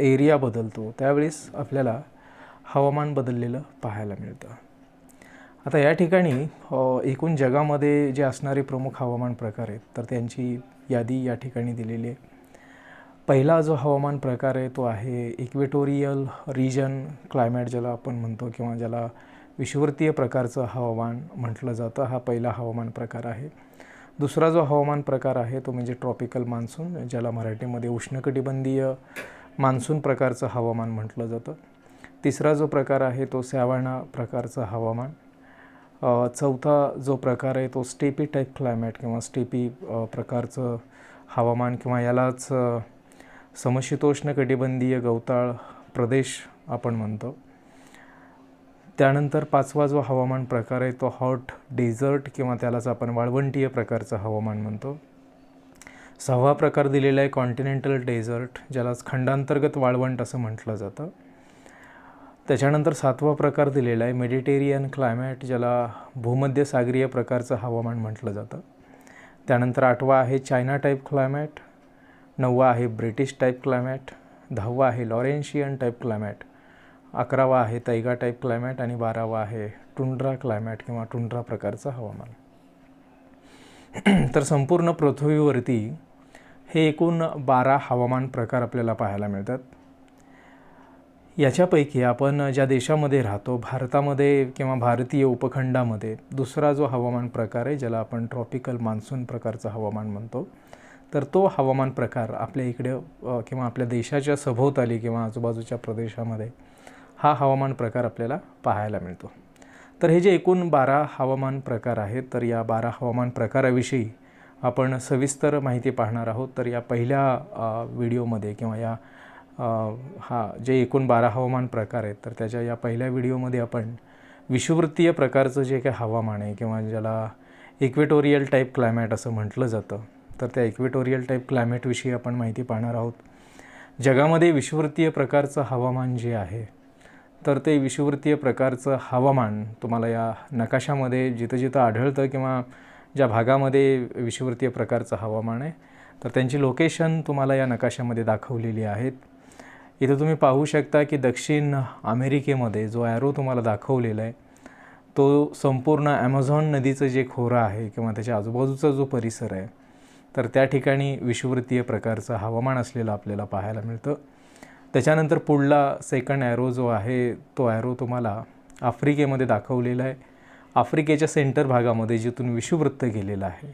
Area बदलतो त्यावेळेस आपल्याला हवामान बदललेलं पाहायला मिळतं. आता या ठिकाणी एकूण जगामध्ये जे असणारे प्रमुख हवामान प्रकार आहेत तर त्यांची यादी या ठिकाणी दिलेली आहे. पहिला जो हवामान प्रकार आहे तो आहे इक्वेटोरियल रिजन क्लायमॅट ज्याला आपण म्हणतो किंवा ज्याला विषुवृत्तीय प्रकारचं हवामान म्हटलं जातं हा पहिला हवामान प्रकार आहे. दुसरा जो हवामान प्रकार आहे तो म्हणजे ट्रॉपिकल मान्सून ज्याला मराठीमध्ये उष्णकटिबंधीय मान्सून प्रकारचं हवामान म्हटलं जातं. तिसरा जो प्रकार आहे तो सॅवाना प्रकारचं हवामान. चौथा जो प्रकार आहे तो स्टेपी टाईप क्लायमॅट किंवा स्टेपी प्रकारचं हवामान किंवा यालाच समशीतोष्ण कटिबंधीय गवताळ प्रदेश आपण म्हणतो. त्यानंतर पाचवा जो हवामान प्रकार आहे तो हॉट डेझर्ट किंवा त्यालाच आपण वाळवंटीय प्रकारचं हवामान म्हणतो. सहावा प्रकार दिलेला आहे कॉन्टिनेंटल डेझर्ट ज्यालाच खंडांतर्गत वाळवंट असं म्हटलं जातं. त्याच्यानंतर सातवा प्रकार दिलेला आहे मेडिटेरियन क्लायमॅट ज्याला भूमध्यसागरीय प्रकारचं हवामान म्हटलं जातं. त्यानंतर आठवा आहे चायना टाईप क्लायमॅट नववा आहे ब्रिटिश टाईप क्लायमॅट दहावा आहे लॉरेन्शियन टाईप क्लायमॅट अकरावा आहे तैगा टाईप क्लायमॅट आणि बारावा आहे टुंड्रा क्लायमॅट किंवा टुंड्रा प्रकारचं हवामान. तर संपूर्ण पृथ्वीवरती हे एकूण बारा हवामान प्रकार आपल्याला पाहायला मिळतात. याच्यापैकी आपण ज्या देशामध्ये राहतो भारतामध्ये किंवा भारतीय उपखंडामध्ये दुसरा जो हवामान प्रकार आहे ज्याला आपण ट्रॉपिकल मान्सून प्रकारचं हवामान म्हणतो तर तो हवामान प्रकार आपल्या इकडे किंवा आपल्या देशाच्या सभोवताली किंवा आजूबाजूच्या प्रदेशामध्ये हा हवामान प्रकार आपल्याला पाहायला मिळतो. तर हे जे एकूण बारा हवामान प्रकार आहेत तर या बारा हवामान प्रकाराविषयी आपण सविस्तर माहिती पाहणार आहोत. तर या पहिल्या व्हिडिओमध्ये किंवा या हा जे एकूण बारा हवामान प्रकार आहेत तर त्याच्या या पहिल्या व्हिडिओमध्ये आपण विषुवृत्तीय प्रकारचं जे काही हवामान आहे किंवा ज्याला इक्वेटोरियल टाईप क्लायमॅट असं म्हटलं जातं तर त्या इक्वेटोरियल टाईप क्लायमॅटविषयी आपण माहिती पाहणार आहोत. जगामध्ये विषुवृत्तीय प्रकारचं हवामान जे आहे तर ते विषुवृत्तीय प्रकारचं हवामान तुम्हाला या नकाशामध्ये जिथं जिथं आढळतं किंवा ज्या भागामध्ये विषुवृत्तीय प्रकारचं हवामान आहे तर त्यांची लोकेशन तुम्हाला या नकाशामध्ये दाखवलेली आहेत. इथं तुम्ही पाहू शकता की दक्षिण अमेरिकेमध्ये जो ॲरो तुम्हाला दाखवलेला आहे तो संपूर्ण ॲमेझॉन नदीचं जे खोरं आहे किंवा त्याच्या आजूबाजूचा जो परिसर आहे तर त्या ठिकाणी विषुवृत्तीय प्रकारचं हवामान असलेलं आपल्याला पाहायला मिळतं. त्याच्यानंतर पुढला सेकंड ॲरो जो आहे तो ॲरो तुम्हाला आफ्रिकेमध्ये दाखवलेला आहे. आफ्रिकेच्या सेंटर भागामध्ये जिथून विषुवृत्त गेलेलं आहे.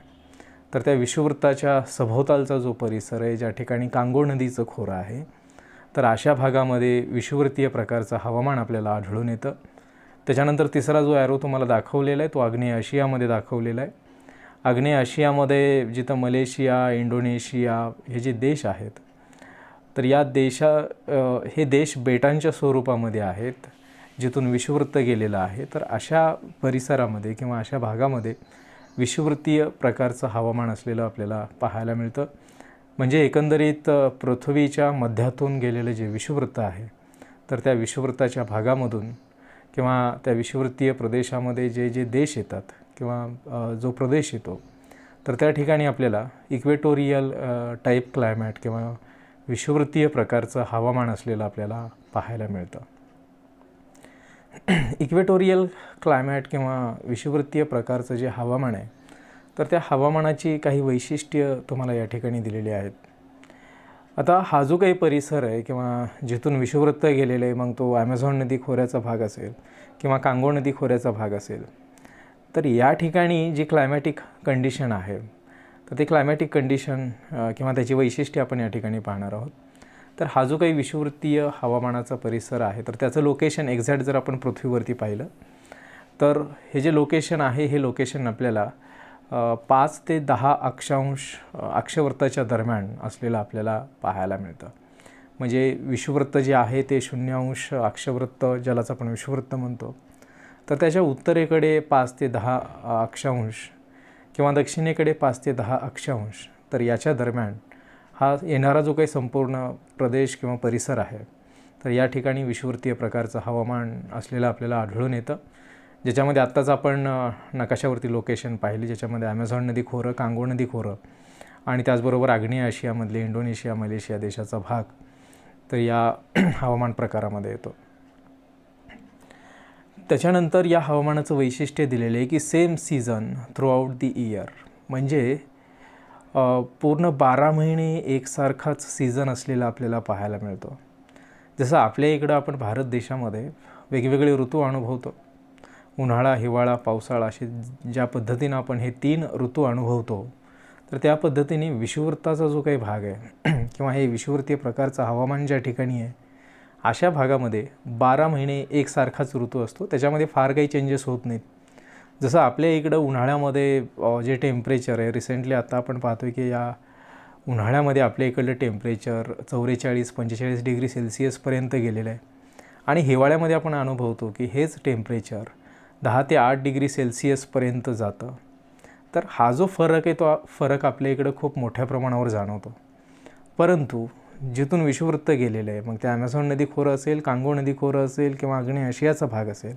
तर त्या विषुववृत्ताच्या सभोवतालचा जो परिसर आहे ज्या ठिकाणी कांगो नदीचं खोरं आहे तर अशा भागामध्ये विषुववृत्तीय प्रकारचं हवामान आपल्याला आढळून येतं. त्याच्यानंतर तिसरा जो ॲरो तुम्हाला दाखवलेला आहे तो आग्नेय आशियामध्ये दाखवलेला आहे. आग्नेय आशियामध्ये जिथं मलेशिया इंडोनेशिया हे जे देश आहेत तर या देशा हे देश बेटांच्या स्वरूपामध्ये आहेत. जिथून विषुववृत्त गेलेलं आहे तर अशा परिसरामध्ये किंवा अशा भागामध्ये विषुवृत्तीय प्रकारचं हवामान असलेलं आपल्याला पाहायला मिळतं. म्हणजे एकंदरीत पृथ्वीच्या मध्यातून गेलेलं जे विषुववृत्त आहे तर त्या विषुववृत्ताच्या भागामधून किंवा त्या विषुववृत्तीय प्रदेशामध्ये जे जे देश येतात किंवा जो प्रदेश येतो तर त्या ठिकाणी आपल्याला इक्वेटोरियल टाईप क्लायमॅट किंवा विषुवृत्तीय प्रकारचं हवामान असलेलं आपल्याला पाहायला मिळतं. इक्वेटोरियल क्लायमॅट किंवा विषुवृत्तीय प्रकारचं जे हवामान आहे तर त्या हवामानाची काही वैशिष्ट्य तुम्हाला या ठिकाणी दिलेली आहेत. आता हा जो काही परिसर आहे किंवा जिथून विषुवृत्त गेलेलं आहे मग तो ॲमेझॉन नदी खोऱ्याचा भाग असेल किंवा कांगो नदी खोऱ्याचा भाग असेल तर या ठिकाणी जी क्लायमॅटिक कंडिशन आहे तर ती क्लायमॅटिक कंडिशन किंवा त्याची वैशिष्ट्ये आपण या ठिकाणी पाहणार आहोत. तर हा जो काही विषुवृत्तीय हवामानाचा परिसर आहे तर त्याचं लोकेशन एक्झॅक्ट जर आपण पृथ्वीवरती पाहिलं तर हे जे लोकेशन आहे हे लोकेशन आपल्याला पाच ते दहा अक्षांश अक्षवर्ताच्या अक्षवृत्ताच्या दरम्यान असलेलं आपल्याला पाहायला मिळतं. म्हणजे विषुवृत्त जे आहे ते शून्यांश अक्षवृत्त ज्यालाच आपण विषुवृत्त म्हणतो. तर त्याच्या उत्तरेकडे पाच ते दहा अक्षांश किंवा दक्षिणेकडे पाच ते दहा अक्षांश तर याच्या दरम्यान हा येणारा जो काही संपूर्ण प्रदेश किंवा परिसर आहे तर या ठिकाणी विषुवृत्तीय प्रकारचं हवामान असलेलं आपल्याला आढळून येतं. ज्याच्यामध्ये आत्ताच आपण नकाशावरती लोकेशन पाहिली ज्याच्यामध्ये ॲमेझॉन नदी खोरं कांगो नदी खोरं आणि त्याचबरोबर आग्नेय आशियामधले इंडोनेशिया मलेशिया देशाचा भाग तर या हवामान प्रकारामध्ये येतो. त्याच्यानंतर या हवामानाचं वैशिष्ट्य दिलेलं आहे की same season throughout the year म्हणजे पूर्ण बारा महिने एकसारखाच सीझन असलेला आपल्याला पाहायला मिळतो. जसं आपल्या इकडं आपण भारत देशामध्ये वेगवेगळे ऋतू अनुभवतो. उन्हाळा हिवाळा पावसाळा असे ज्या पद्धतीनं आपण हे तीन ऋतू अनुभवतो तर त्या पद्धतीने विषुवृत्ताचा जो काही भाग आहे किंवा हे विषुवृत्तीय प्रकारचं हवामान ज्या ठिकाणी आहे अशा भागामध्ये बारा महिने एकसारखाच ऋतू असतो. त्याच्यामध्ये फार काही चेंजेस होत नाहीत. जसं आपल्या इकडं उन्हाळ्यामध्ये जे टेम्परेचर आहे रिसेंटली आता आपण पाहतो की या उन्हाळ्यामध्ये आपल्या इकडलं टेम्परेचर चौवेचाळीस पंचेचाळीस डिग्री सेल्सिअसपर्यंत गेलेलं आहे. आणि हिवाळ्यामध्ये आपण अनुभवतो की हेच टेम्परेचर दहा ते आठ डिग्री सेल्सिअसपर्यंत जातं. तर हा जो फरक आहे तो फरक आपल्या इकडं खूप मोठ्या प्रमाणावर जाणवतो. परंतु जिथून विषुववृत्त गेलेलं आहे मग ते ॲमेझॉन नदी खोरं असेल कांगो नदी खोरं असेल किंवा आग्नेय आशियाचा भाग असेल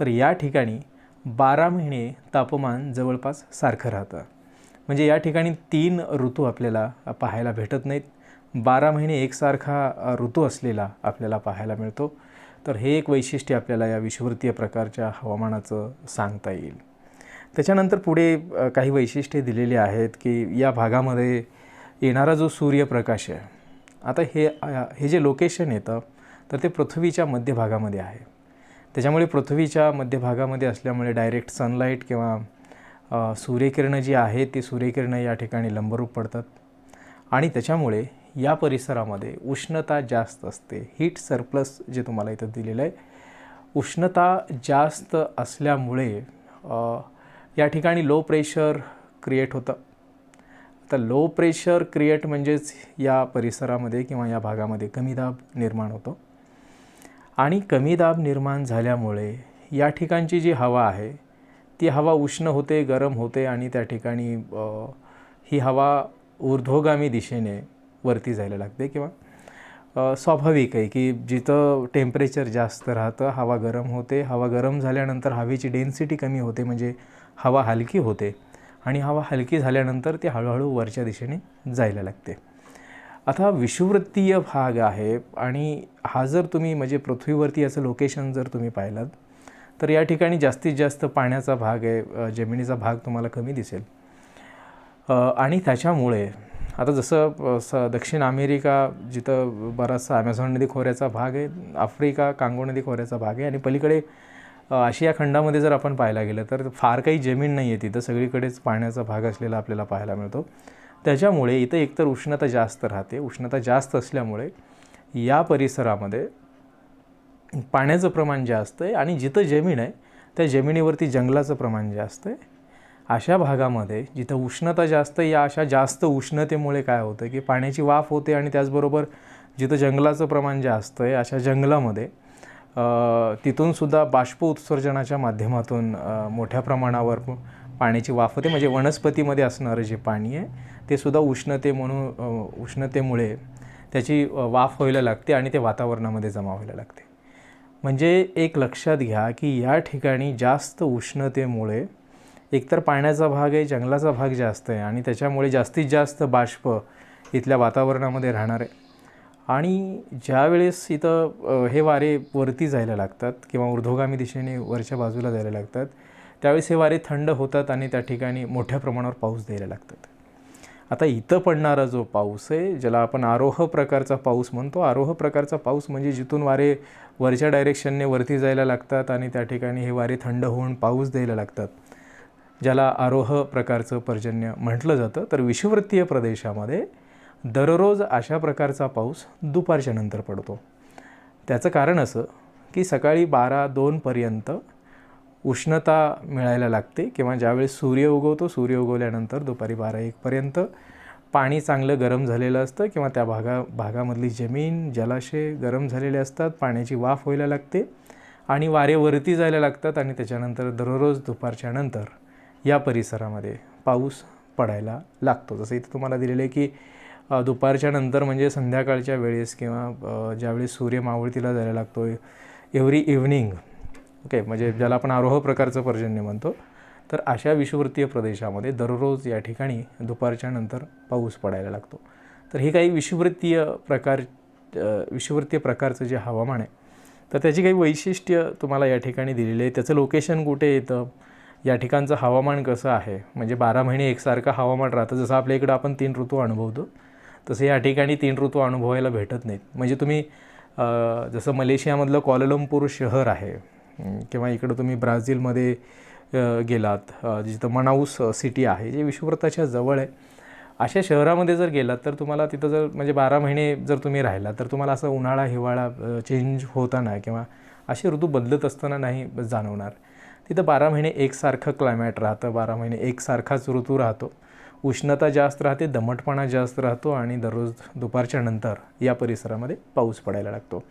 तर या ठिकाणी बारा महिने तापमान जवळपास सारखं राहतं. म्हणजे या ठिकाणी तीन ऋतू आपल्याला पाहायला भेटत नाहीत. बारा महिने एकसारखा ऋतू असलेला आपल्याला पाहायला मिळतो. तर हे एक वैशिष्ट्य आपल्याला या विषुवृत्तीय प्रकारच्या हवामानाचं सांगता येईल. त्याच्यानंतर पुढे काही वैशिष्ट्ये दिलेली आहेत की या भागामध्ये येणारा जो सूर्यप्रकाश आहे आता हे हे जे लोकेशन येतं तर ते पृथ्वीच्या मध्यभागामध्ये आहे. त्याच्यामुळे पृथ्वीच्या मध्यभागामध्ये असल्यामुळे डायरेक्ट सनलाईट किंवा सूर्यकिरणं जी आहेत ती सूर्यकिरणं या ठिकाणी लंबरूप पडतात. आणि त्याच्यामुळे या परिसरामध्ये उष्णता जास्त असते. हीट सरप्लस जे तुम्हाला इथं दिलेलं आहे उष्णता जास्त असल्यामुळे या ठिकाणी लो प्रेशर क्रिएट होतं. तर लो प्रेशर क्रिएट म्हणजेच या परिसरामध्ये किंवा या भागामध्ये कमी दाब निर्माण होतो. आणि कमी दाब निर्माण झाल्यामुळे या ठिकाणची जी हवा आहे ती हवा उष्ण होते गरम होते आणि त्या ठिकाणी ही हवा ऊर्ध्वगामी दिशेने वरती जायला लागते किंवा स्वाभाविक आहे की जिथं टेम्परेचर जास्त राहतं हवा गरम होते. हवा गरम झाल्यानंतर हवेची डेन्सिटी कमी होते म्हणजे हवा हलकी होते. आणि हवा हलकी झाल्यानंतर ती हळूहळू वरच्या दिशेने जायला लागते. आता विषुवृत्तीय भाग आहे आणि हा जर तुम्ही म्हणजे पृथ्वीवरती याचं लोकेशन जर तुम्ही पाहिलात तर या ठिकाणी जास्तीत जास्त पाण्याचा भाग आहे जमिनीचा भाग तुम्हाला कमी दिसेल. आणि त्याच्यामुळे आता जसं स दक्षिण अमेरिका जिथं बराचसा ॲमेझॉन नदी खोऱ्याचा भाग आहे आफ्रिका कांगो नदी खोऱ्याचा भाग आहे आणि पलीकडे आशिया खंडामध्ये जर आपण पाहायला गेलं तर फार काही जमीन नाही आहे तिथं सगळीकडेच पाण्याचा भाग असलेला आपल्याला पाहायला मिळतो. त्याच्यामुळे इथं एकतर उष्णता जास्त राहते. उष्णता जास्त असल्यामुळे या परिसरामध्ये पाण्याचं प्रमाण जास्त आहे आणि जिथं जमीन आहे त्या जमिनीवरती जंगलाचं प्रमाण जास्त आहे. अशा भागामध्ये जिथं उष्णता जास्त या अशा जास्त उष्णतेमुळे काय होतं की पाण्याची वाफ होते आणि त्याचबरोबर जिथं जंगलाचं प्रमाण जास्त आहे अशा जंगलामध्ये तिथूनसुद्धा बाष्प उत्सर्जनाच्या माध्यमातून मोठ्या प्रमाणावर पाण्याची वाफ होते. म्हणजे वनस्पतीमध्ये असणारं जे पाणी आहे ते सुद्धा उष्णते म्हणून उष्णतेमुळे त्याची वाफ व्हायला लागते आणि ते वातावरणामध्ये जमा व्हायला लागते. म्हणजे एक लक्षात घ्या की या ठिकाणी जास्त उष्णतेमुळे एकतर पाण्याचा भाग आहे जंगलाचा भाग जास्त आहे आणि त्याच्यामुळे जास्तीत जास्त बाष्प इथल्या वातावरणामध्ये राहणार आहे. आणि ज्या वेळेस इथं हे वारे वरती जायला लागतात किंवा ऊर्ध्वगामी दिशेने वरच्या बाजूला जायला लागतात त्यावेळेस हे वारे थंड होतात आणि त्या ठिकाणी मोठ्या प्रमाणावर पाऊस द्यायला लागतात. आता इथं पडणारा जो पाऊस आहे ज्याला आपण आरोह प्रकारचा पाऊस म्हणतो आरोह प्रकारचा पाऊस म्हणजे जिथून वारे वरच्या डायरेक्शनने वरती जायला लागतात आणि त्या ठिकाणी हे वारे थंड होऊन पाऊस द्यायला लागतात. ज्याला आरोह प्रकारचं पर्जन्य म्हटलं जातं. तर विषुवृत्तीय प्रदेशामध्ये दररोज अशा प्रकारचा पाऊस दुपारच्या नंतर पडतो. त्याचं कारण असं की सकाळी बारा दोनपर्यंत उष्णता मिळायला लागते किंवा ज्यावेळेस सूर्य उगवतो सूर्य उगवल्यानंतर दुपारी बारा एकपर्यंत पाणी चांगलं गरम झालेलं असतं किंवा त्या भागा भागामधली जमीन जलाशय गरम झालेले असतात पाण्याची वाफ व्हायला लागते आणि वारे वरती जायला लागतात आणि त्याच्यानंतर दररोज दुपारच्या नंतर या परिसरामध्ये पाऊस पडायला लागतो. जसं इथं तुम्हाला दिलेलं आहे की दुपारच्या नंतर म्हणजे संध्याकाळच्या वेळेस किंवा ज्यावेळेस सूर्य मावळतीला जायला लागतो एव्हरी इव्हनिंग ओके म्हणजे ज्याला आपण आरोह प्रकारचं पर्जन्य म्हणतो तर अशा विषुवृत्तीय प्रदेशामध्ये दररोज या ठिकाणी दुपारच्या नंतर पाऊस पडायला लागतो. तर हे काही विषुवृत्तीय प्रकार विषुवृत्तीय विषुववृत्तीय प्रकारचं जे हवामान आहे तर त्याची काही वैशिष्ट्य तुम्हाला या ठिकाणी दिलेली आहे. त्याचं लोकेशन कुठे येतं? या ठिकाणचं हवामान कसं आहे? म्हणजे बारा महिने एकसारखं हवामान राहतं. जसं आपल्या इकडं आपण तीन ऋतू अनुभवतो तसं या ठिकाणी तीन ऋतू अनुभवायला भेटत नाहीत. म्हणजे तुम्ही जसं मलेशियामधलं कॉललमपूर शहर आहे किंवा इकडं तुम्ही ब्राझीलमध्ये गेलात जिथं मनाऊस सिटी आहे जे विश्वव्रताच्या जवळ आहे. अशा शहरामध्ये जर गेलात तर तुम्हाला तिथं जर म्हणजे बारा महिने जर तुम्ही राहिला तर तुम्हाला असं उन्हाळा हिवाळा चेंज होताना किंवा असे ऋतू बदलत असताना नाही जाणवणार. तिथं बारा महिने एकसारखं क्लायमॅट राहतं बारा महिने एकसारखाच ऋतू राहतो. उष्णता जास्त राहते दमटपणा जास्त राहतो आणि दररोज दुपारच्या नंतर या परिसरामध्ये पाऊस पडायला लागतो.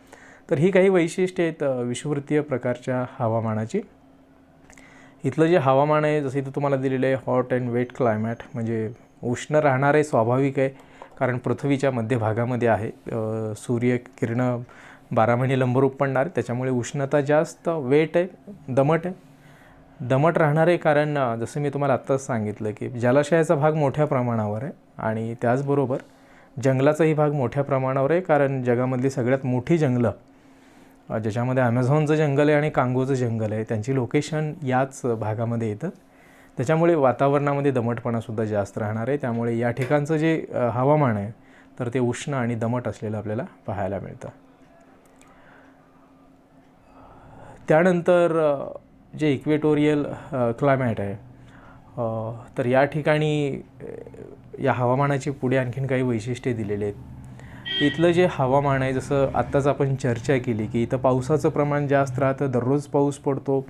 तर ही काही वैशिष्ट्ये आहेत अ, विषुववृत्तीय प्रकारच्या हवामानाची. इथलं जे हवामान आहे जसं इथं तुम्हाला दिलेलं आहे हॉट अँड वेट क्लायमॅट म्हणजे उष्ण राहणार आहे स्वाभाविक आहे कारण पृथ्वीच्या मध्यभागामध्ये आहे. सूर्य सूर्यकिरणं बारा महिने लंबरूप पडणार त्याच्यामुळे उष्णता जास्त वेट आहे दमट आहे. दमट राहणार आहे कारण जसं मी तुम्हाला आत्ताच सांगितलं की जलाशयाचा भाग मोठ्या प्रमाणावर आहे आणि त्याचबरोबर जंगलाचाही भाग मोठ्या प्रमाणावर आहे कारण जगामधली सगळ्यात मोठी जंगलं ज्याच्यामध्ये ॲमेझॉनचं जंगल आहे आणि कांगोचं जंगल आहे त्यांची लोकेशन याच भागामध्ये येतं. त्याच्यामुळे वातावरणामध्ये दमटपणासुद्धा जास्त राहणार आहे. त्यामुळे या ठिकाणचं जे हवामान आहे तर ते उष्ण आणि दमट असलेलं आपल्याला पाहायला मिळतं. त्यानंतर जे इक्वेटोरियल क्लायमॅट आहे तर या ठिकाणी या हवामानाची पुढे आणखीन काही वैशिष्ट्ये दिलेली आहेत. इथलं जे हवामान आहे जसं आत्ताच आपण चर्चा केली की इथं पावसाचं प्रमाण जास्त राहतं दररोज पाऊस पडतो.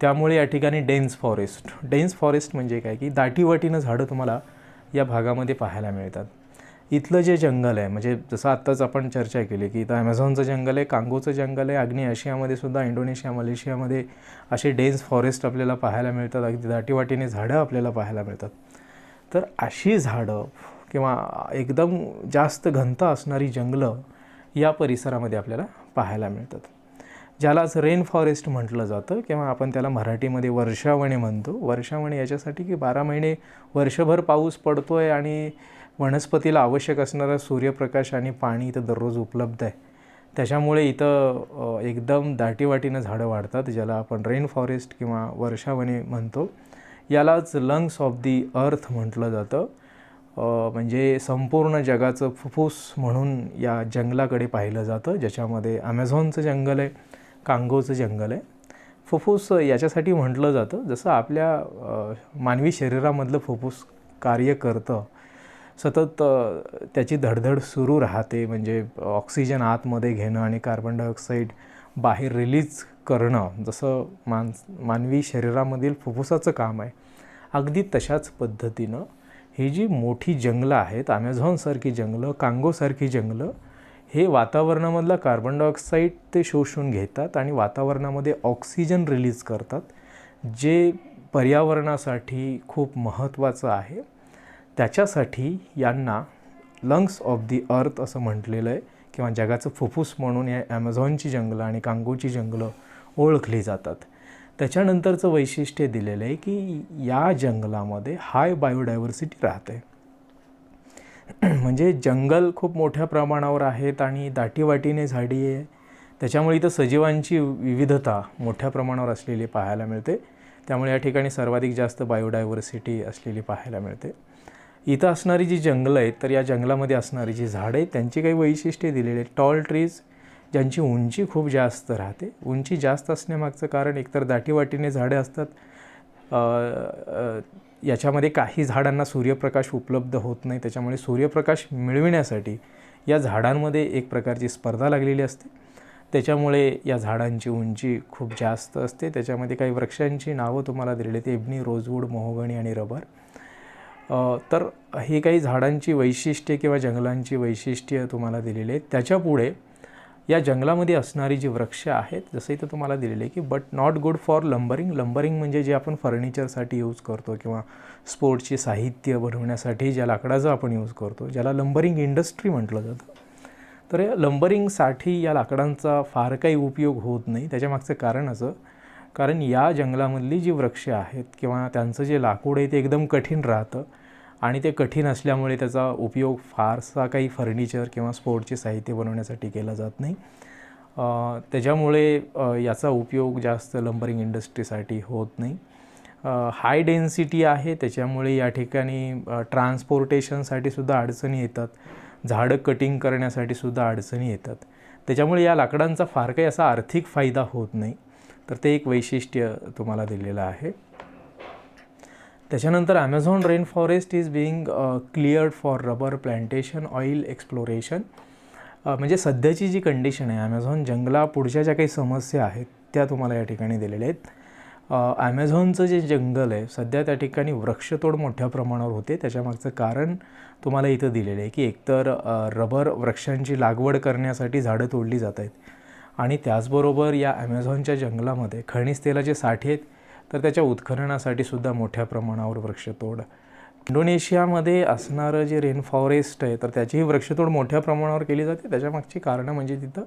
त्यामुळे या ठिकाणी डेन्स फॉरेस्ट डेन्स फॉरेस्ट म्हणजे काय? की दाटीवाटीनं झाडं तुम्हाला या भागामध्ये पाहायला मिळतात. इथलं जे जंगल आहे म्हणजे जसं आत्ताच आपण चर्चा केली की इथं ॲमेझॉनचं जंगल आहे कांगोचं जंगल आहे आग्नेय आशियामध्ये सुद्धा इंडोनेशिया मलेशियामध्ये असे डेन्स फॉरेस्ट आपल्याला पाहायला मिळतात. अगदी दाटीवाटीने झाडं आपल्याला पाहायला मिळतात. तर अशी झाडं किंवा एकदम जास्त घनता असणारी जंगलं या परिसरामध्ये आपल्याला पाहायला मिळतात. ज्यालाच रेन फॉरेस्ट म्हटलं जातं किंवा आपण त्याला मराठीमध्ये वर्षावणे म्हणतो. वर्षावणे याच्यासाठी की बारा महिने वर्षभर पाऊस पडतो आहे आणि वनस्पतीला आवश्यक असणारा सूर्यप्रकाश आणि पाणी इथं दररोज उपलब्ध आहे. त्याच्यामुळे इथं एकदम दाटीवाटीनं झाडं वाढतात ज्याला आपण रेन फॉरेस्ट किंवा वर्षावने म्हणतो. यालाच लंग्स ऑफ दी अर्थ म्हटलं जातं. म्हणजे संपूर्ण जगाचं फुफ्फुस म्हणून या जंगलाकडे पाहिलं जातं ज्याच्यामध्ये ॲमेझॉनचं जंगल आहे कांगोचं जंगल आहे. फुफ्फुस याच्यासाठी म्हटलं जातं जसं आपल्या मानवी शरीरामधलं फुफ्फुस कार्य करतं सतत त्याची धडधड सुरू राहते म्हणजे ऑक्सिजन आतमध्ये घेणं आणि कार्बन डायऑक्साईड बाहेर रिलीज करणं जसं मान मानवी शरीरामधील फुफ्फुसाचं काम आहे. अगदी तशाच पद्धतीनं ही जी मोठी जंगलं आहेत ॲमेझॉनसारखी जंगलं कांगोसारखी जंगलं हे वातावरणामधला कार्बन डायऑक्साईड ते शोषून घेतात आणि वातावरणामध्ये ऑक्सिजन रिलीज करतात जे पर्यावरणासाठी खूप महत्त्वाचं आहे. त्याच्यासाठी यांना लंग्स ऑफ दी अर्थ असं म्हटलेलं आहे किंवा जगाचं फुफ्फुस म्हणून या ॲमेझॉनची जंगलं आणि कांगोची जंगलं ओळखली जातात. त्याच्यानंतरचं वैशिष्ट्य दिलेलं आहे की या जंगलामध्ये हाय बायोडायव्हर्सिटी राहते. म्हणजे जंगल खूप मोठ्या प्रमाणावर आहेत आणि दाटीवाटीने झाडी आहे. त्याच्यामुळे इथं सजीवांची विविधता मोठ्या प्रमाणावर असलेली पाहायला मिळते. त्यामुळे या ठिकाणी सर्वाधिक जास्त बायोडायव्हर्सिटी असलेली पाहायला मिळते. इथं असणारी जी जंगलं आहेत तर या जंगलामध्ये असणारी जी झाडं आहेत त्यांची काही वैशिष्ट्ये दिलेली आहेत. टॉल ट्रीज ज्यांची उंची खूप जास्त राहते. उंची जास्त असण्यामागचं कारण एकतर दाटीवाटीने झाडे असतात. याच्यामध्ये काही झाडांना सूर्यप्रकाश उपलब्ध होत नाही. त्याच्यामुळे सूर्यप्रकाश मिळविण्यासाठी या झाडांमध्ये एक प्रकारची स्पर्धा लागलेली असते. त्याच्यामुळे या झाडांची उंची खूप जास्त असते. त्याच्यामध्ये काही वृक्षांची नावं तुम्हाला दिलेली आहेत. एबनी रोजवूड मोहगणी आणि रबर. तर ही काही झाडांची वैशिष्ट्ये किंवा जंगलांची वैशिष्ट्ये तुम्हाला दिलेली आहेत. त्याच्यापुढे या जंगलामध्ये असणारी जी वृक्ष आहेत जसं इथं तुम्हाला दिलेले आहे की but not good for lumbering lumbering म्हणजे जे आपण फर्निचरसाठी यूज करतो किंवा स्पोर्ट्सचे साहित्य बनवण्यासाठी ज्या लाकडाचा आपण यूज करतो ज्याला लंबरिंग इंडस्ट्री म्हटलं जातं. तर या लंबरिंगसाठी या लाकडांचा फार काही उपयोग होत नाही. त्याच्यामागचं कारण असं कारण या जंगलामधली जी वृक्ष आहेत किंवा त्यांचं जे लाकूड आहे ते एकदम कठीण राहतं. आणि ते कठीण असल्यामुळे त्याचा उपयोग फारसा काही फर्निचर किंवा स्पोर्टचे साहित्य बनवण्यासाठी केला जात नाही. त्याच्यामुळे याचा उपयोग जास्त लंबरिंग इंडस्ट्रीसाठी होत नाही. हाय डेन्सिटी आहे त्याच्यामुळे या ठिकाणी ट्रान्सपोर्टेशनसाठी सुद्धा अडचणी येतात. झाडं कटिंग करण्यासाठी सुद्धा अडचणी येतात. त्याच्यामुळे या लाकडांचा फार काही असा आर्थिक फायदा होत नाही. तर ते एक वैशिष्ट्य तुम्हाला दिलेलं आहे. त्याच्यानंतर Amazon rain forest is being cleared for rubber plantation oil exploration म्हणजे सध्याची जी कंडिशन आहे ॲमेझॉन जंगला पुढच्या ज्या काही समस्या आहेत त्या तुम्हाला या ठिकाणी दिलेल्या आहेत. Uh, ॲमेझॉनचं जे जंगल आहे सध्या त्या ठिकाणी वृक्षतोड मोठ्या प्रमाणावर होते. त्याच्यामागचं कारण तुम्हाला इथं दिलेलं आहे की एकतर uh, रबर वृक्षांची लागवड करण्यासाठी झाडं तोडली जात आहेत. आणि त्याचबरोबर या ॲमेझॉनच्या जंगलामध्ये खनिज तेलाचे साठे आहेत. तर त्याच्या उत्खननासाठी सुद्धा मोठ्या प्रमाणावर वृक्षतोड. इंडोनेशियामध्ये असणारं जे रेन फॉरेस्ट आहे तर त्याचीही वृक्षतोड मोठ्या प्रमाणावर केली जाते. त्याच्यामागची कारणं म्हणजे तिथं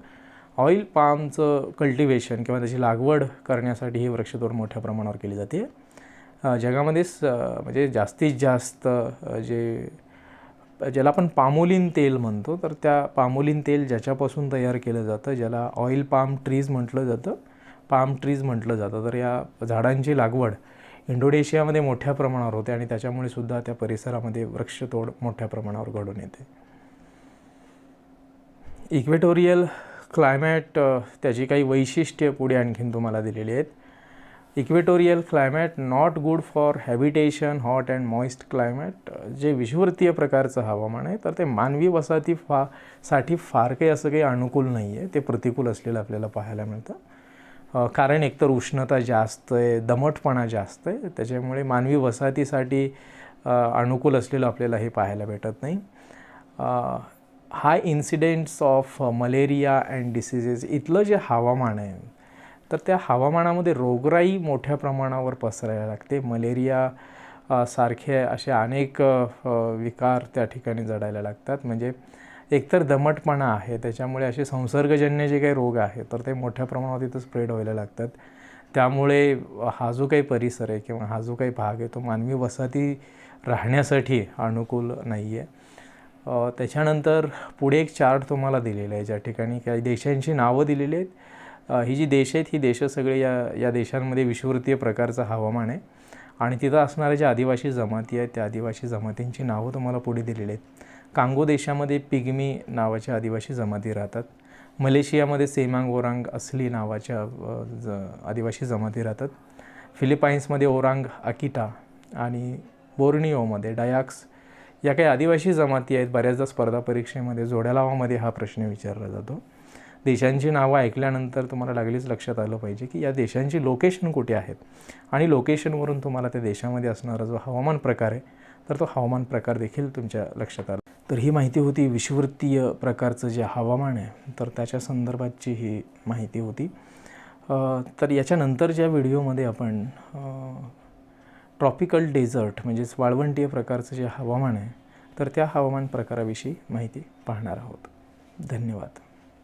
ऑइल पामचं कल्टिवेशन किंवा त्याची लागवड करण्यासाठी ही वृक्षतोड मोठ्या प्रमाणावर केली जाते. जगामध्ये स म्हणजे जास्तीत जास्त जे ज्याला आपण पामोलिन तेल म्हणतो तर त्या पामोलिन तेल ज्याच्यापासून तयार केलं जातं ज्याला ऑइल पाम ट्रीज म्हटलं जातं पाम ट्रीज म्हटलं जातं. तर या झाडांची लागवड इंडोनेशियामध्ये मोठ्या प्रमाणावर होते आणि त्याच्यामुळे सुद्धा त्या परिसरामध्ये वृक्षतोड मोठ्या प्रमाणावर घडून येते. इक्वेटोरियल क्लायमॅट त्याची काही वैशिष्ट्ये पुढे आणखीन तुम्हाला दिलेली आहेत. Equatorial climate not good for habitation hot and moist climate जे विषुवर्तीय प्रकारचं हवामान आहे तर ते मानवी वसाहती फा साठी फार काही असं काही अनुकूल नाही आहे ते प्रतिकूल असलेलं आपल्याला पाहायला मिळतं. कारण एकतर उष्णता जास्त आहे दमटपणा जास्त आहे त्याच्यामुळे मानवी वसाहतीसाठी अनुकूल असलेलं आपल्याला हे पाहायला भेटत नाही. High incidents of malaria and diseases इथलं जे हवामान आहे तर त्या हवामानामध्ये रोगराई मोठ्या प्रमाणावर पसरायला लागते. मलेरिया सारखे असे अनेक विकार त्या ठिकाणी जडायला लागतात. म्हणजे एकतर दमटपणा आहे त्याच्यामुळे असे संसर्गजन्य जे काही रोग आहेत तर ते मोठ्या प्रमाणावर तिथं स्प्रेड व्हायला लागतात. त्यामुळे हा जो काही परिसर आहे किंवा हा जो काही भाग आहे तो मानवी वसाहती राहण्यासाठी अनुकूल नाही आहे त्याच्यानंतर पुढे एक चार्ट तुम्हाला दिलेला आहे ज्या ठिकाणी काही देशांची नावं दिलेली आहेत. ही जी देश आहेत ही देशं सगळे या या देशांमध्ये विषुवृत्तीय प्रकारचं हवामान आहे. आणि तिथं असणाऱ्या ज्या आदिवासी जमाती आहेत त्या आदिवासी जमातींची नावं तुम्हाला पुढे दिलेली आहेत. कांगो देशामध्ये पिग्मी नावाच्या आदिवासी जमाती राहतात. मलेशियामध्ये सेमांग ओरांग असली नावाच्या ज आदिवासी जमाती राहतात. फिलिपाईन्समध्ये ओरांग अकिटा आणि बोर्निओमध्ये डायाक्स या काही आदिवासी जमाती आहेत. बऱ्याचदा स्पर्धा परीक्षेमध्ये जोड्या लावामध्ये हा प्रश्न विचारला जातो. देशांची नावं ऐकल्यानंतर तुम्हाला लागलीच लक्षात आलं पाहिजे की या देशांची लोकेशन कुठे आहेत? आणि लोकेशनवरून तुम्हाला त्या देशामध्ये असणारा जो हवामान प्रकार आहे तर तो हवामान प्रकार देखील तुमच्या लक्षात आला तर ही माहिती होती विषुवृत्तीय प्रकारचं जे हवामान आहे तर त्याच्या संदर्भातची ही माहिती होती. तर याच्यानंतर ज्या व्हिडिओमध्ये आपण ट्रॉपिकल डेझर्ट म्हणजेच वाळवंटीय प्रकारचं जे हवामान आहे तर त्या हवामान प्रकाराविषयी माहिती पाहणार आहोत. धन्यवाद.